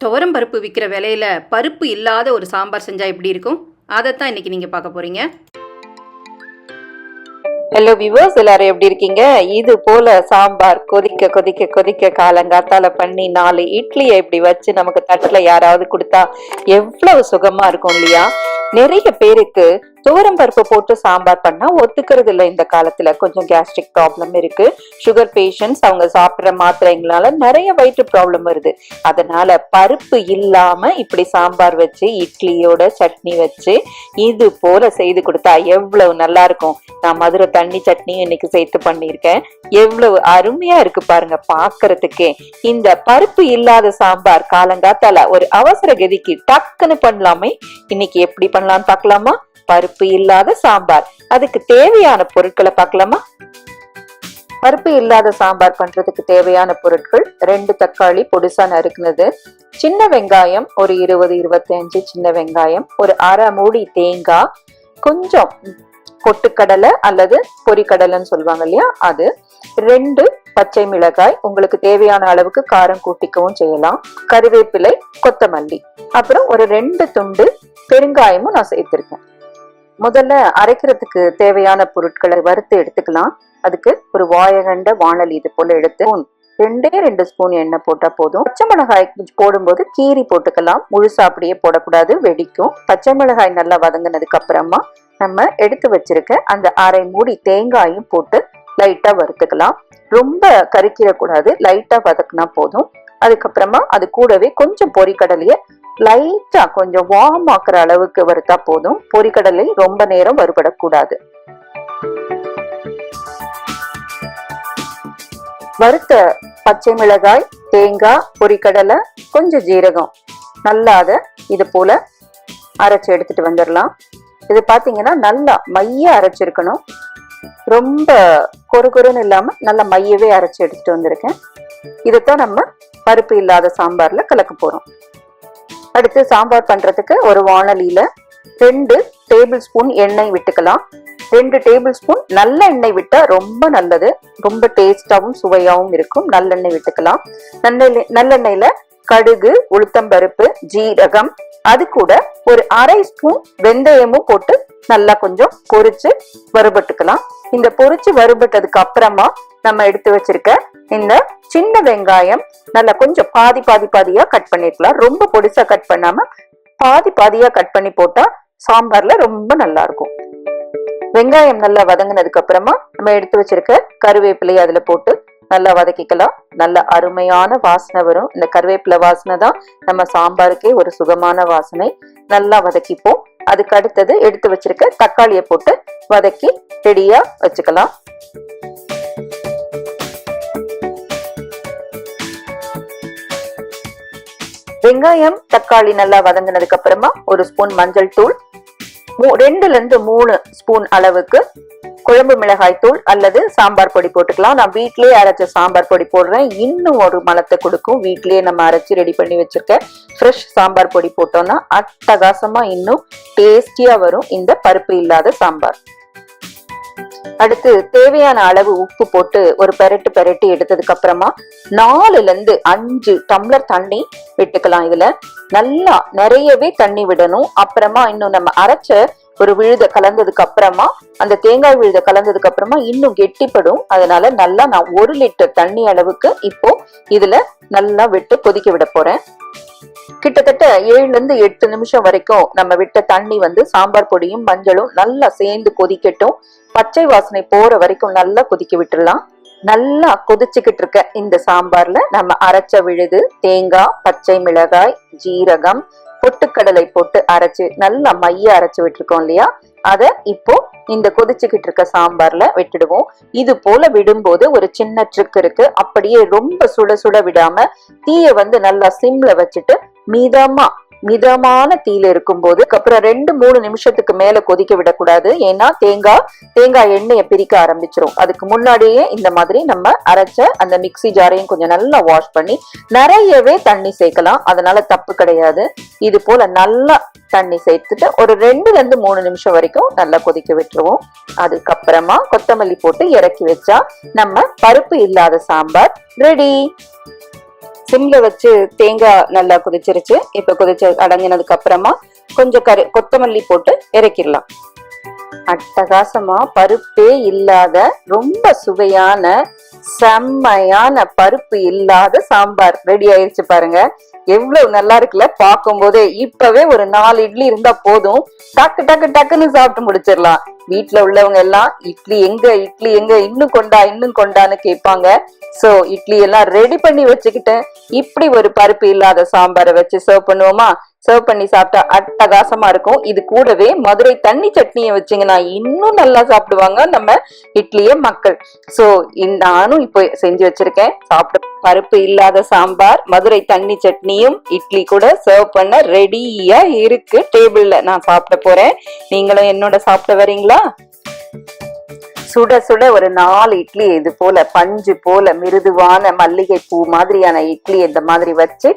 துவரம் பருப்பு விற்கிற விலையில பருப்பு இல்லாத ஒரு சாம்பார் செஞ்சால் எப்படி இருக்கும்? அதைத்தான் இன்னைக்கு நீங்கள் பார்க்க போகிறீங்க ஹலோ விவர்ஸ் எல்லாரும் எப்படி இருக்கீங்க? இது போல சாம்பார் கொதிக்க கொதிக்க கொதிக்க காலங்காத்தால பண்ணி நாலு இட்லியை இப்படி வச்சு நமக்கு தட்டில் யாராவது கொடுத்தா எவ்வளவு சுகமா இருக்கும் இல்லையா? நிறைய பேருக்கு துவரம் பருப்பு போட்டு சாம்பார் பண்ணா ஒத்துக்கிறது இல்லை இந்த காலத்துல. கொஞ்சம் கேஸ்ட்ரிக் ப்ராப்ளம் இருக்கு. சுகர் பேஷண்ட்ஸ் அவங்க சாப்பிடுற மாத்திரைங்களால நிறைய வயிற்று ப்ராப்ளம் வருது. அதனால பருப்பு இல்லாம இப்படி சாம்பார் வச்சு இட்லியோட சட்னி வச்சு இது போல செய்து கொடுத்தா எவ்வளவு நல்லா இருக்கும். நான் மதுரை தண்ணி சட்னி இன்னைக்கு சேர்த்து பண்ணியிருக்கேன். எவ்வளவு அருமையா இருக்கு பாருங்க பாக்குறதுக்கே. இந்த பருப்பு இல்லாத சாம்பார் காலங்காத்தால ஒரு அவசர கதிக்கு டக்குன்னு பண்ணலாமே. இன்னைக்கு எப்படி பண்ணலாம்னு பார்க்கலாமா பருப்பு இல்லாத சாம்பார். அதுக்கு தேவையான பொருட்களை பார்க்கலாமா? பருப்பு இல்லாத சாம்பார் பண்றதுக்கு தேவையான பொருட்கள் ரெண்டு தக்காளி பொடிசா நறுக்குனது சின்ன வெங்காயம் ஒரு இருபது இருபத்தஞ்சு சின்ன வெங்காயம் ஒரு அரை மூடி தேங்காய் கொஞ்சம் பொட்டுக்கடலை அல்லது பொரிக்கடலைன்னு சொல்லுவாங்க இல்லையா? அது. ரெண்டு பச்சை மிளகாய் உங்களுக்கு தேவையான அளவுக்கு காரம் கூட்டிக்கவும் செய்யலாம். கருவேப்பிலை கொத்தமல்லி. அப்புறம் ஒரு ரெண்டு துண்டு பெருங்காயமும் நான் சேர்த்திருக்கேன். முதல்ல அரைக்கிறதுக்கு தேவையான பொருட்களை வறுத்து எடுத்துக்கலாம். அதுக்கு ஒரு வாயகண்ட வாணலி இது போல எடுத்து ரெண்டே ரெண்டு ஸ்பூன் எண்ணெய் போட்டா போதும். பச்சை மிளகாய் போடும்போது கீரி போட்டுக்கலாம். முழுசா அப்படியே போடக்கூடாது வெடிக்கும். பச்சை மிளகாய் நல்லா வதங்கினதுக்கு அப்புறமா நம்ம எடுத்து வச்சிருக்க அந்த அரை மூடி தேங்காயும் போட்டு லைட்டா வறுத்துக்கலாம். ரொம்ப கறிக்கிடக்கூடாது லைட்டா வதக்குனா போதும். அதுக்கப்புறமா அது கூடவே கொஞ்சம் பொறிக்கடலையை லைட்டா கொஞ்சம் வார்ம் ஆக்குற அளவுக்கு வறுத்தா போதும். பொரிக்கடலை ரொம்ப நேரம் வறுபடக்கூடாது. வறுத்த பச்சை மிளகாய் தேங்காய் பொரிக்கடலை கொஞ்சம் ஜீரகம். நல்லா அதை இது போல அரைச்சு எடுத்துட்டு வந்துடலாம். இது பார்த்தீங்கன்னா நல்லா மைய அரைச்சிருக்கணும். ரொம்ப கொரு கொருன்னு இல்லாம நல்லா மையவே அரைச்சு எடுத்துட்டு வந்திருக்கேன். இதைத்தான் நம்ம பருப்பு இல்லாத சாம்பார்ல கலக்க போறோம். அடுத்து சாம்பார் பண்ணுறதுக்கு ஒரு வானலியில் ரெண்டு டேபிள் ஸ்பூன் எண்ணெய் விட்டுக்கலாம். ரெண்டு டேபிள் ஸ்பூன் நல்ல எண்ணெய் விட்டால் ரொம்ப நல்லது. ரொம்ப டேஸ்டாகவும் சுவையாகவும் இருக்கும். நல்லெண்ணெய் விட்டுக்கலாம். நல்லெண்ணெய் நல்லெண்ணெயில் கடுகு உளுத்தம்பருப்பு ஜீரகம் அது கூட ஒரு அரை ஸ்பூன் வெந்தயமும் போட்டு நல்லா கொஞ்சம் பொரிச்சு வறுபட்டுக்கலாம். இந்த பொரிச்சு வறுபட்டதுக்கு அப்புறமா நம்ம எடுத்து வச்சிருக்க இந்த சின்ன வெங்காயம் நல்லா கொஞ்சம் பாதி பாதி பாதியா கட் பண்ணிருக்கலாம். ரொம்ப பொடிசா கட் பண்ணாம பாதி பாதியா கட் பண்ணி போட்டா சாம்பார்ல ரொம்ப நல்லா இருக்கும் வெங்காயம் நல்லா வதங்கினதுக்கு அப்புறமா நம்ம எடுத்து வச்சிருக்க கருவேப்பிலையை அதுல போட்டு நல்லா வதக்கிக்கலாம். நல்ல அருமையான வாசனை வரும். இந்த கருவேப்பிலை வாசனை தான் நம்ம சாம்பாருக்கே ஒரு சுகமான வாசனை. நல்லா வதக்கிப்போம். அதுக்கு அடுத்தது எடுத்து வச்சிருக்க தக்காளியை போட்டு வதக்கி ரெடியா வச்சுக்கலாம். வெங்காயம் தக்காளி நல்லா வதங்கினதுக்கு அப்புறமா ஒரு ஸ்பூன் மஞ்சள் தூள் ரெண்டுல இருந்து மூணு ஸ்பூன் அளவுக்கு குழம்பு மிளகாய் தூள் அல்லது சாம்பார் பொடி போட்டுக்கலாம். நான் வீட்லயே அரைச்ச சாம்பார் பொடி போடுறேன். இன்னும் ஒரு மலத்தை கொடுக்கும். வீட்லயே நம்ம அரைச்சு ரெடி பண்ணி வச்சிருக்கேன் ஃப்ரெஷ் சாம்பார் பொடி போட்டோம்னா அட்டகாசமா இன்னும் டேஸ்டியா வரும். இந்த பருப்பு இல்லாத சாம்பார். அடுத்து தேவையான அளவு உப்பு போட்டு ஒரு பெரட்டு பெரட்டி எடுத்ததுக்கு அப்புறமா நாலுல இருந்து அஞ்சு டம்ளர் தண்ணி விட்டுக்கலாம் இதுல. நல்லா நிறையவே தண்ணி விடணும். அப்புறமா இன்னும் நம்ம அரைச்ச ஒரு விழுத கலந்ததுக்கு அப்புறமா அந்த தேங்காய் விழுத கலந்ததுக்கு அப்புறமா இன்னும் கெட்டிப்படும். அதனால நல்லா நான் ஒரு லிட்டர் தண்ணி அளவுக்கு இப்போ இதுல நல்லா விட்டு கொதிக்க விட போறேன். கிட்டத்தட்ட ஏழுல இருந்து எட்டு நிமிஷம் வரைக்கும் நம்ம விட்ட தண்ணி வந்து சாம்பார் பொடியும் மஞ்சளும் நல்லா சேர்ந்து கொதிக்கட்டும். பச்சை வாசனை போற வரைக்கும் நல்லா கொதிக்க விட்டுடலாம். நல்லா கொதிச்சுக்கிட்டு இருக்க இந்த சாம்பார்ல நம்ம அரைச்ச விழுது தேங்காய் பச்சை மிளகாய் ஜீரகம் பொட்டுக்கடலை போட்டு அரைச்சு நல்லா மைய அரைச்சு விட்டுருக்கோம் இல்லையா? அத இப்போ இந்த கொதிச்சுக்கிட்டு இருக்க சாம்பார்ல விட்டுடுவோம். இது போல விடும்போது ஒரு சின்ன ட்ரிக் இருக்கு. அப்படியே ரொம்ப சுட சுட விடாம தீய வந்து நல்லா சிம்ல வச்சுட்டு மீதமா மிதமான தீயில இருக்கும்போது அப்புறம் ரெண்டு மூணு நிமிஷத்துக்கு மேல கொதிக்க விடக்கூடாது. ஏன்னா தேங்காய் தேங்காய் எண்ணெயை பிரிக்க ஆரம்பிச்சிரும். அதுக்கு முன்னாடியே இந்த மாதிரி நம்ம அரைச்ச அந்த மிக்ஸி ஜாரையும் கொஞ்சம் நல்லா வாஷ் பண்ணி நிறையவே தண்ணி சேர்க்கலாம். அதனால தப்பு கிடையாது. இது போல நல்லா தண்ணி சேர்த்துட்டு ஒரு ரெண்டுல இருந்து மூணு நிமிஷம் வரைக்கும் நல்லா கொதிக்க விட்டுருவோம். அதுக்கப்புறமா கொத்தமல்லி போட்டு இறக்கி வச்சா நம்ம பருப்பு இல்லாத சாம்பார் ரெடி. சிம்ல வச்சு தேங்காய் நல்லா கொதிச்சிருச்சு. இப்ப கொதிச்சு அடங்கினதுக்கு அப்புறமா கொஞ்சம் கரு கொத்தமல்லி போட்டு இறக்கிடலாம். அட்டகாசமா பருப்பே இல்லாத ரொம்ப சுவையான செம்மையான பருப்பு இல்லாத சாம்பார். ரெடி ஆயிருச்சு பாருங்க. எவ்வளவு நல்லா இருக்குல்ல? பார்க்கும் போதே இப்பவே ஒரு நாலு இட்லி இருந்தா போதும். டக்கு டக்கு டக்குன்னு சாப்பிட்டு முடிச்சிடலாம். வீட்டுல உள்ளவங்க எல்லாம் இட்லி எங்க? இட்லி எங்க? இன்னும் கொண்டா இன்னும் கொண்டான்னு கேட்பாங்க. சோ இட்லி எல்லாம் ரெடி பண்ணி வச்சுக்கிட்டேன். இப்படி ஒரு பருப்பு இல்லாத சாம்பாரை வச்சு சர்வ் பண்ணுவோமா? சர்வ் பண்ணி சாப்பிட்டா அட்டகாசமா இருக்கும். இது கூடவே மதுரை தண்ணி சட்னியை வச்சிங்கன்னா இன்னும் நல்லா சாப்பிடுவாங்க நம்ம இட்லிய மக்கள். சோ நானும் இப்போ செஞ்சு வச்சிருக்கேன். சாப்பிட பருப்பு இல்லாத சாம்பார் மதுரை தண்ணி சட்னியும் இட்லி கூட சர்வ் பண்ண ரெடியா இருக்கு. டேபிள்ல நான் சாப்பிட போறேன். நீங்களும் என்னோட சாப்பிட வரீங்களா? சுட சுட ஒரு நாலு இட்லி இது போல பஞ்சு போல மிருதுவான மல்லிகை பூ மாதிரியான இட்லி இந்த மாதிரி வச்சு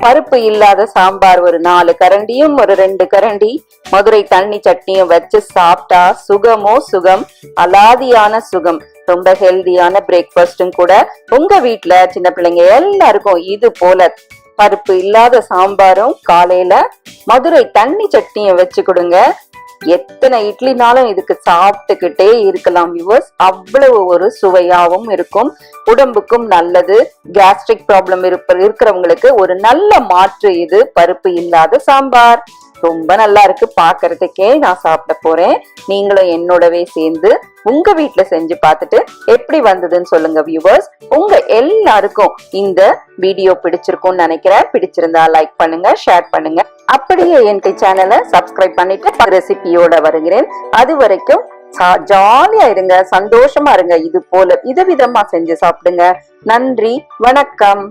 பருப்பு இல்லாத சாம்பார் ஒரு நாலு கரண்டியும் ஒரு ரெண்டு கரண்டி. மதுரை தண்ணி சட்னியும் வச்சு சாப்பிட்டா சுகமோ சுகம் அலாதியான சுகம். ரொம்ப ஹெல்தியான பிரேக்ஃபாஸ்டும் கூட. உங்க வீட்டுல சின்ன பிள்ளைங்க எல்லாருக்கும் இது போல பருப்பு இல்லாத சாம்பாரும் காலையில மதுரை தண்ணி சட்னியும் வச்சு கொடுங்க. எத்தனை இட்லினாலும் இதுக்கு சாப்பிட்டுக்கிட்டே இருக்கலாம் வியூவர்ஸ் அவ்வளவு ஒரு சுவையாவும் இருக்கும். உடம்புக்கும் நல்லது. கேஸ்ட்ரிக் ப்ராப்ளம் இருப்ப இருக்கிறவங்களுக்கு ஒரு நல்ல மாற்று இது பருப்பு இல்லாத சாம்பார். ரொம்ப நல்லா இருக்கு. பாக்குறதுக்கே நான் சாப்பிட போறேன். நீங்களும் என்னோடவே சேர்ந்து உங்க வீட்டுல செஞ்சு பார்த்துட்டு எப்படி வந்ததுன்னு சொல்லுங்க வியூவர்ஸ் உங்க எல்லாருக்கும் இந்த வீடியோ பிடிச்சிருக்கும்னு நினைக்கிறேன். பிடிச்சிருந்தா லைக் பண்ணுங்க ஷேர் பண்ணுங்க. அப்படியே என் சேனலை சப்ஸ்கிரைப் பண்ணிட்டு ரெசிபியோட வருகிறேன். அது வரைக்கும் ஜாலியா இருங்க சந்தோஷமா இருங்க. இது போல விதவிதமா செஞ்சு சாப்பிடுங்க. நன்றி வணக்கம்.